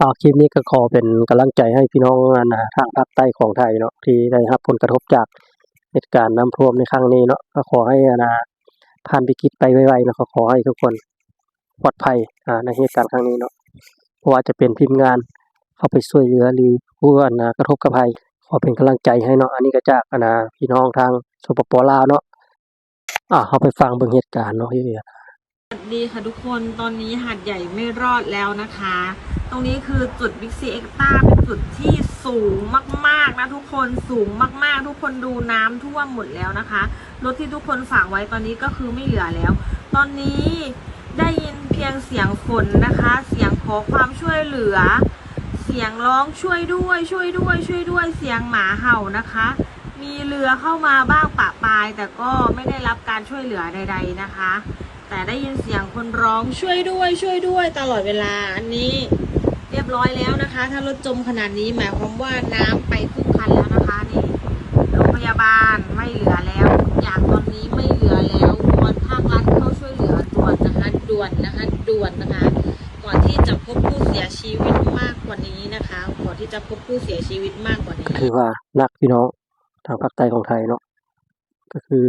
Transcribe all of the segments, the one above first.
เอาคลิปนี้ก็ขอเป็นกำลังใจให้พี่น้องอานะทางภาคใต้ของไทยเนาะที่ได้รับผลกระทบจากเหตุการณ์น้ำท่วมในครั้งนี้เนาะก็ขอให้อานะผ่านวิกฤตไปไวๆแล้วก็ขอให้ทุกคนปลอดภัยอ่าในเหตุการณ์ครั้งนี้เนาะเพราะว่าจะเป็นทีมงานเข้าไปช่วยเหลือหรือผู้อ่านะกระทบกับภัยขอเป็นกำลังใจให้เนาะอันนี้ก็จากอานะพี่น้องทางสปปลาวเนาะอ่าเข้าไปฟังเบิ่งเหตุการณ์เนาะที่สวัสดีค่ะทุกคนตอนนี้หาดใหญ่ไม่รอดแล้วนะคะ ตรงนี้คือจุดบิ๊กซีเอ็กต้าเป็นจุดที่สูงมากๆนะทุกคนสูงมากๆ ทุกคนดูน้ำท่วมหมดแล้วนะคะ รถที่ทุกคนฝากไว้ตอนนี้ก็คือไม่เหลือแล้ว ตอนนี้ได้ยินเพียงเสียงฝนนะคะ เสียงขอความช่วยเหลือ เสียงร้องช่วยด้วยช่วยด้วย ช่วยด้วยเสียงหมาเห่านะคะ มีเรือเข้ามาบ้างปะปาย แต่ก็ไม่ได้รับการช่วยเหลือใด ๆนะคะ แต่ได้ยินเสียงคนร้องช่วยด้วยช่วยด้วย ตลอดเวลาอันนี้ เรียบร้อยแล้วนะคะ ถ้ารถจมขนาดนี้หมายความว่าน้ำไปครึ่งคันแล้วนะคะนี่โรงพยาบาลไม่เหลือแล้วทุกอย่างตอนนี้ไม่เหลือแล้ววอนภาครัฐเข้าช่วยเหลือด่วนนะคะด่วนนะคะด่วนนะคะ ก่อนที่จะพบผู้เสียชีวิตมากกว่านี้นะคะ ก่อนที่จะพบผู้เสียชีวิตมากกว่านี้ถือว่าหนักพี่น้องทางภาคใต้ของไทยเนาะก็คือ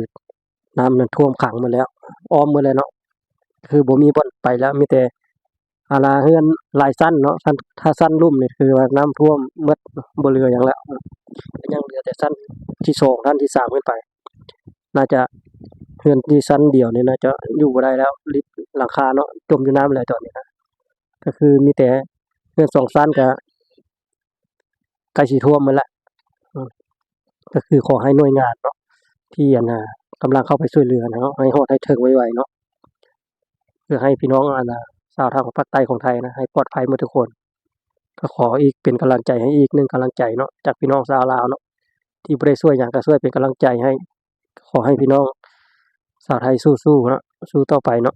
น้ำนั้นท่วมขังมาแล้ว อ้อมมาเลยเนาะคือบ่มีบ่อนไปแล้วมีแต่ อาณาเฮือนลายสั้นเนาะสั้นถ้าสั้นลุ่มเนี่ยคือว่าน้ำท่วมหมดบ่เหลือหยังแล้วก็ยังเหลือแต่สั้นที่สองสั้นที่สามขึ้นไป น่าจะเฮือนที่สั้นเดียวเนี่ยน่าจะอยู่ได้แล้วลิดหลังคาเนาะจมอยู่น้ำเลยตอนนี้นะก็คือมีแต่เฮือนสองสั้นก็ใกล้สิท่วมมดแล้วก็คือขอให้หน่วยงานเนาะที่อันน่ะกำลังเข้าไปช่วยเหลือเนาะให้ฮอดให้เถึงไวๆเนาะเพื่อให้พี่น้องอันน่ะ ชาวทางภาคใต้ของไทยนะให้ปลอดภัยหมดทุกคน ก็ขออีกเป็นกำลังใจให้อีกหนึ่งกำลังใจเนาะจากพี่น้องชาวลาวเนาะที่บ่ได้ช่วยอยังก็ช่วยเป็นกำลังใจให้ ขอให้พี่น้องชาวไทยสู้ๆเนาะสู้ต่อไปเนาะ